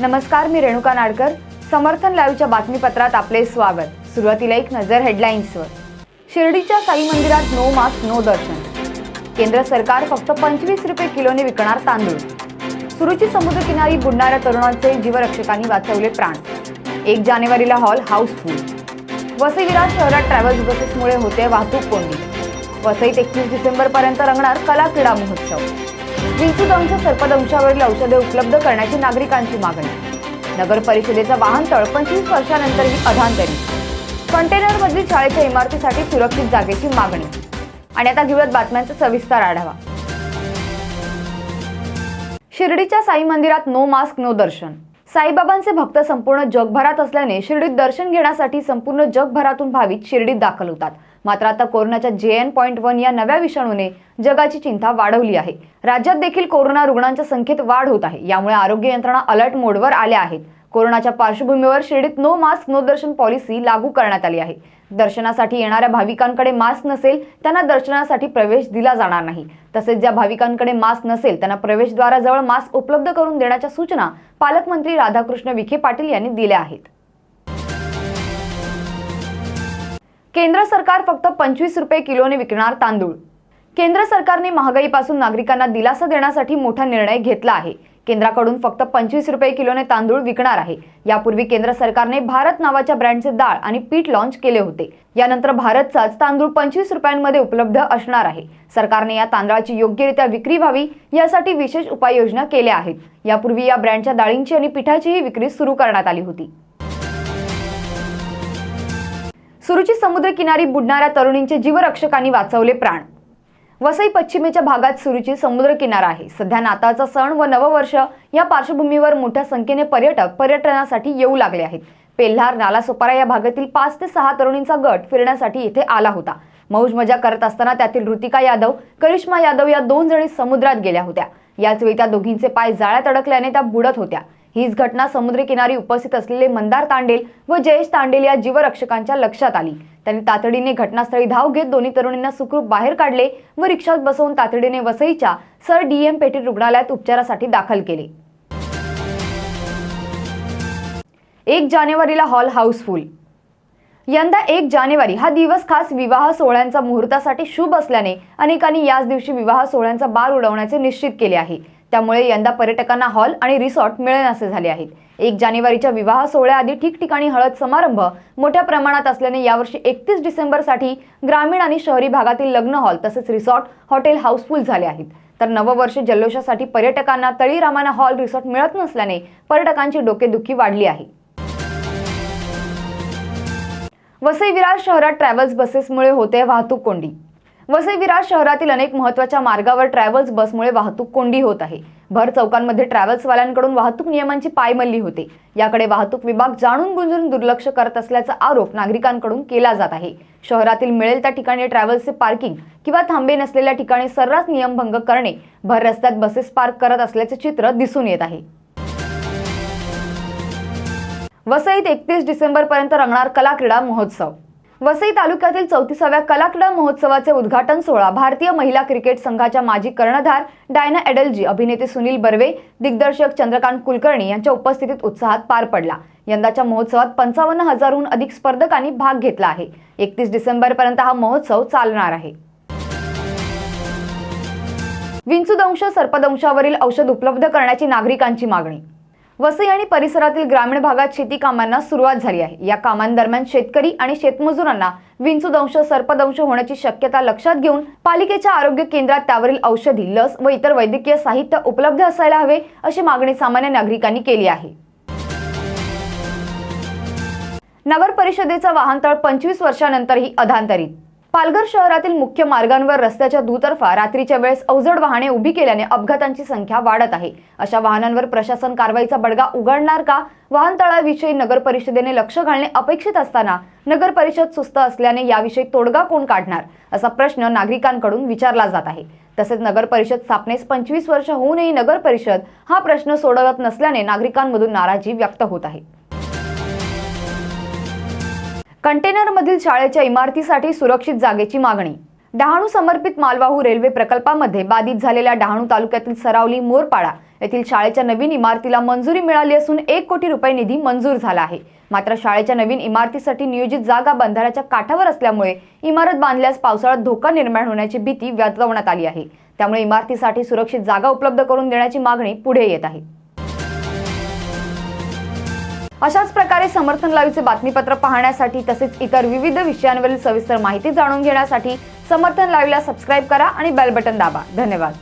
नमस्कार मी रेणुका नाडकर. समर्थन लाईव्हच्या बातमीपत्रात आपले स्वागत. सुरुवातीला एक नजर हेडलाईन्सवर. शिर्डीच्या साई मंदिरात नो मास्क नो दर्शन. केंद्र सरकार फक्त पंचवीस रुपये किलोने विकणार तांदूळ. सुरुची समुद्रकिनारी बुडणाऱ्या तरुणांचे जीवरक्षकांनी वाचवले प्राण. एक जानेवारीला हॉल हाऊसफुल. वसई विरार शहरात ट्रॅव्हल्स बसेसमुळे होते वाहतूक कोंडी. वसईत एकतीस डिसेंबरपर्यंत रंगणार कला क्रीडा महोत्सव. विंचूदंश सर्पदंशावरील औषधे उपलब्ध करण्याची नागरिकांची मागणी. नगर परिषदेचा वाहनतळ पंचवीस वर्षानंतरही अधांतरी. कंटेनरमधील शाळेच्या इमारतीसाठी सुरक्षित जागेची मागणी. आणि आता घेऊयात बातम्यांचा सविस्तर आढावा. शिर्डीच्या साई मंदिरात नो मास्क नो दर्शन. साईबाबांचे भक्त संपूर्ण जगभरात असल्याने शिर्डीत दर्शन घेण्यासाठी संपूर्ण जगभरातून भाविक शिर्डीत दाखल होतात. मात्र आता कोरोनाच्या जे एन पॉईंट वन या नव्या विषाणूने जगाची चिंता वाढवली आहे. राज्यात देखील कोरोना रुग्णांच्या संख्येत वाढ होत आहे. यामुळे आरोग्य यंत्रणा अलर्ट मोडवर आल्या आहेत. कोरोनाच्या पार्श्वभूमीवर शिर्डीत no mask no darshan policy लागू करण्यात आली आहे. दर्शनासाठी येणाऱ्या भाविकांकडे मास्क नसेल त्यांना दर्शनासाठी प्रवेश दिला जाणार नाही. तसेच ज्या भाविकांकडे मास्क नसेल त्यांना प्रवेशद्वाराजवळ मास्क उपलब्ध करून देण्याच्या सूचना पालकमंत्री राधाकृष्ण विखे पाटील यांनी दिल्या आहेत. केंद्र सरकार फक्त पंचवीस रुपये किलोने विकणार तांदूळ. केंद्र सरकारने महागाईपासून नागरिकांना दिलासा देण्यासाठी मोठा निर्णय घेतला आहे. केंद्राकडून फक्त पंचवीस रुपये किलोने तांदूळ विकणार आहे. यापूर्वी केंद्र सरकारने भारत नावाच्या ब्रँडचे डाळ आणि पीठ लॉन्च केले होते. यानंतर भारतचाच तांदूळ पंचवीस रुपयांमध्ये उपलब्ध असणार आहे. सरकारने या तांदळाची योग्यरित्या विक्री व्हावी यासाठी विशेष उपाययोजना केल्या आहेत. यापूर्वी या ब्रँडच्या डाळींची आणि पिठाचीही विक्री सुरू करण्यात आली होती. सुरुची समुद्रकिनारी बुडणाऱ्या तरुणींचे जीवरक्षकांनी वाचवले प्राण. वसई पश्चिमेच्या भागात सुरुची समुद्रकिनारा आहे. सध्या नाताळचा सण व नववर्ष या पार्श्वभूमीवर मोठ्या संख्येने पर्यटक पर्यटनासाठी येऊ लागले आहेत. पेल्हार नालासोपारा या भागातील पाच ते सहा तरुणींचा गट फिरण्यासाठी इथे आला होता. मौज मजा करत असताना त्यातील ऋतिका यादव करिश्मा यादव या दोन जणी समुद्रात गेल्या होत्या. याच वेळी त्या दोघींचे पाय जाळ्यात अडकल्याने त्या बुडत होत्या. हीच घटना समुद्रकिनारी उपस्थित असलेले मंदार तांडेल व जयेश तांडेल या जीवरक्षकांच्या लक्षात आली. त्यांनी तातडीने घटनास्थळी धाव घेत दोन्ही तरुणींना सुखरूप बाहेर काढले व रिक्षात बसवून तातडीने वसईच्या सर डीएम पेटी रुग्णालयात उपचारासाठी दाखल केले. एक जानेवारीला हॉल हाऊसफुल. यंदा एक जानेवारी हा दिवस खास विवाह सोहळ्यांचा मुहूर्तासाठी शुभ असल्याने अनेकांनी याच दिवशी विवाह सोहळ्यांचा बार उडवण्याचे निश्चित केले आहे. त्यामुळे यंदा पर्यटकांना हॉल आणि रिसॉर्ट मिळेनासे झाले आहेत. एक जानेवारीच्या विवाह सोहळ्याआधी ठिकठिकाणी हळद समारंभ मोठ्या प्रमाणात असल्याने यावर्षी एकतीस डिसेंबरसाठी ग्रामीण आणि शहरी भागातील लग्न हॉल तसेच रिसॉर्ट हॉटेल हाऊसफुल झाले आहेत. तर नववर्ष जल्लोषासाठी पर्यटकांना तळीरामाना हॉल रिसॉर्ट मिळत नसल्याने पर्यटकांची डोकेदुखी वाढली आहे. वसई विरार शहरात ट्रॅव्हल्स बसेसमुळे होते वाहतूक कोंडी. वसई विरार शहरातील अनेक महत्त्वाच्या मार्गावर ट्रॅव्हल्स बसमुळे वाहतूक कोंडी होत आहे. भर चौकांमध्ये ट्रॅव्हल्सवाल्यांकडून वाहतूक नियमांची पायमल्ली होते. याकडे वाहतूक विभाग जाणून बुजून दुर्लक्ष करत असल्याचा आरोप नागरिकांकडून केला जात आहे. शहरातील मिळेल त्या ठिकाणी ट्रॅव्हल्सचे पार्किंग किंवा थांबे नसलेल्या ठिकाणी सर्रास नियमभंग करणे भर रस्त्यात बसेस पार्क करत असल्याचे चित्र दिसून येत आहे. वसईत एकतीस डिसेंबर पर्यंत रंगणार कला क्रीडा महोत्सव. वसई तालुक्यातील चौतीसाव्या कला महोत्सवाचे उद्घाटन सोहळा भारतीय महिला क्रिकेट संघाच्या माजी कर्णधार डायना एडलजी अभिनेते सुनील बर्वे दिग्दर्शक चंद्रकांत कुलकर्णी यांच्या उपस्थितीत उत्साहात पार पडला. यंदाच्या महोत्सवात पंचावन्न हजारहून अधिक स्पर्धकांनी भाग घेतला आहे. एकतीस डिसेंबर पर्यंत हा महोत्सव चालणार आहे. विंचूदंश सर्पदंशावरील औषध उपलब्ध करण्याची नागरिकांची मागणी वसई आणि परिसरातील ग्रामीण भागात शेती कामांना सुरुवात झाली आहे. या कामांदरम्यान शेतकरी आणि शेतमजुरांना विंचूदंश सर्पदंश होण्याची शक्यता लक्षात घेऊन पालिकेच्या आरोग्य केंद्रात त्यावरील औषधी लस व इतर वैद्यकीय साहित्य उपलब्ध असायला हवे अशी मागणी सामान्य नागरिकांनी केली आहे. नगर परिषदेचा वाहनतळ पंचवीस वर्षानंतरही अधांतरित. पालघर शहरातील मुख्य मार्गांवर रस्त्याच्या दुतर्फा रात्रीच्या वेळेस अवजड वाहने उभी केल्याने अपघातांची संख्या वाढत आहे. अशा वाहनांवर प्रशासन कारवाईचा बडगा उघडणार का? वाहनतळाविषयी नगर परिषदेने लक्ष घालणे अपेक्षित असताना नगर परिषद सुस्त असल्याने याविषयी तोडगा कोण काढणार? असा प्रश्न नागरिकांकडून विचारला जात आहे. तसेच नगर परिषद स्थापनेस पंचवीस वर्ष होऊनही नगर परिषद हा प्रश्न सोडवत नसल्याने नागरिकांमधून नाराजी व्यक्त होत आहे. कंटेनरमधील शाळेच्या इमारतीसाठी सुरक्षित जागेची मागणी. डहाणू समर्पित मालवाहू रेल्वे प्रकल्पामध्ये बाधित झालेल्या डहाणू तालुक्यातील सरावली मोरपाडा येथील शाळेच्या नवीन इमारतीला मंजुरी मिळाली असून एक कोटी रुपये निधी मंजूर झाला आहे. मात्र शाळेच्या नवीन इमारतीसाठी नियोजित जागा बंधाऱ्याच्या काठावर असल्यामुळे इमारत बांधल्यास पावसाळ्यात धोका निर्माण होण्याची भीती वर्तवण्यात आली आहे. त्यामुळे इमारतीसाठी सुरक्षित जागा उपलब्ध करून देण्याची मागणी पुढे येत आहे. अशाच प्रकारे समर्थन लाईव्हचे बातमीपत्र पाहण्यासाठी तसेच इतर विविध विषयांवरील सविस्तर माहिती जाणून घेण्यासाठी समर्थन लाईव्हला सबस्क्राईब करा आणि बेल बटन दाबा. धन्यवाद.